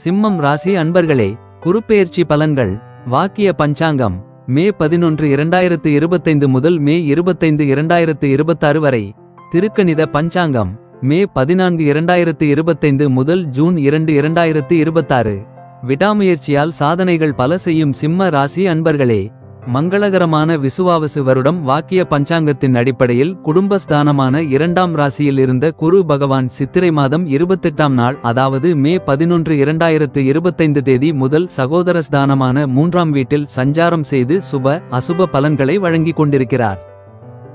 சிம்மம் ராசி அன்பர்களே குருப்பெயர்ச்சி பலன்கள். வாக்கிய பஞ்சாங்கம் மே பதினொன்று இரண்டாயிரத்து இருபத்தைந்து முதல் மே இருபத்தைந்து இரண்டாயிரத்து இருபத்தாறு வரை. திருக்கணித பஞ்சாங்கம் மே பதினான்கு இரண்டாயிரத்து இருபத்தைந்து முதல் ஜூன் இரண்டு இரண்டாயிரத்து இருபத்தாறு. விடாமுயற்சியால் சாதனைகள் பல செய்யும் சிம்ம ராசி அன்பர்களே மங்களகரமான விசுவாவசு வருடம் வாக்கிய பஞ்சாங்கத்தின் அடிப்படையில் குடும்பஸ்தானமான இரண்டாம் ராசியில் இருந்த குரு பகவான் சித்திரை மாதம் இருபத்தெட்டாம் நாள் அதாவது மே பதினொன்று இரண்டாயிரத்து இருபத்தைந்து தேதி முதல் சகோதரஸ்தானமான மூன்றாம் வீட்டில் சஞ்சாரம் செய்து சுப அசுப பலன்களை வழங்கிக் கொண்டிருக்கிறார்.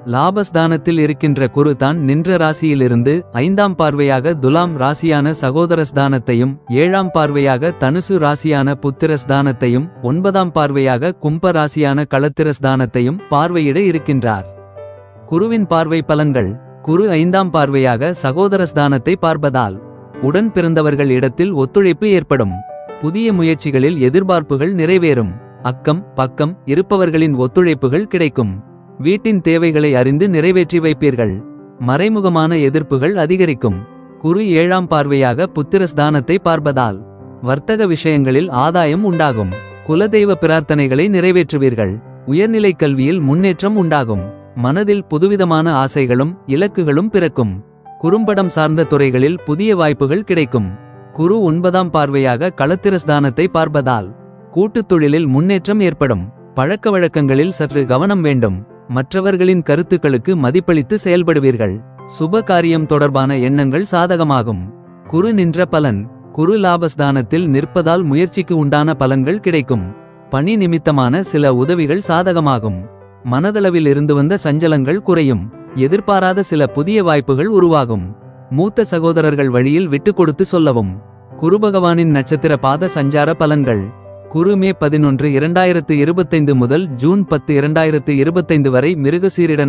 லாபஸ்தானத்தில் இருக்கின்ற குரு தான் நின்ற ராசியிலிருந்து ஐந்தாம் பார்வையாக துலாம் ராசியான சகோதரஸ்தானத்தையும் ஏழாம் பார்வையாக தனுசு ராசியான புத்திரஸ்தானத்தையும் ஒன்பதாம் பார்வையாக கும்ப ராசியான களத்திரஸ்தானத்தையும் பார்வையிட இருக்கின்றார். குருவின் பார்வை பலன்கள் குரு ஐந்தாம் பார்வையாக சகோதரஸ்தானத்தை பார்ப்பதால் உடன் பிறந்தவர்கள் இடத்தில் ஒத்துழைப்பு ஏற்படும். புதிய முயற்சிகளில் எதிர்பார்ப்புகள் நிறைவேறும். அக்கம் பக்கம் இருப்பவர்களின் ஒத்துழைப்புகள் கிடைக்கும். வீட்டின் தேவைகளை அறிந்து நிறைவேற்றி வைப்பீர்கள். மறைமுகமான எதிர்ப்புகள் அதிகரிக்கும். குரு ஏழாம் பார்வையாக புத்திரஸ்தானத்தை பார்ப்பதால் வர்த்தக விஷயங்களில் ஆதாயம் உண்டாகும். குலதெய்வ பிரார்த்தனைகளை நிறைவேற்றுவீர்கள். உயர்நிலை கல்வியில் முன்னேற்றம் உண்டாகும். மனதில் புதுவிதமான ஆசைகளும் இலக்குகளும் பிறக்கும். குறும்படம் சார்ந்த துறைகளில் புதிய வாய்ப்புகள் கிடைக்கும். குரு ஒன்பதாம் பார்வையாக களத்திரஸ்தானத்தை பார்ப்பதால் கூட்டுத் தொழிலில் முன்னேற்றம் ஏற்படும். பழக்க வழக்கங்களில் சற்று கவனம் வேண்டும். மற்றவர்களின் கருத்துக்களுக்கு மதிப்பளித்து செயல்படுவீர்கள். சுப காரியம் தொடர்பான எண்ணங்கள் சாதகமாகும். குரு நின்ற பலன் குரு லாபஸ்தானத்தில் நிற்பதால் முயற்சிக்கு உண்டான பலன்கள் கிடைக்கும். பணி நிமித்தமான சில உதவிகள் சாதகமாகும். மனதளவில் இருந்து வந்த சஞ்சலங்கள் குறையும். எதிர்பாராத சில புதிய வாய்ப்புகள் உருவாகும். மூத்த சகோதரர்கள் வழியில் விட்டு கொடுத்து சொல்லவும். குருபகவானின் நட்சத்திர பாத சஞ்சார பலன்கள். குரு மே பதினொன்று இரண்டாயிரத்து இருபத்தைந்து முதல் ஜூன் பத்து இரண்டாயிரத்து இருபத்தைந்து வரை மிருகசீரிட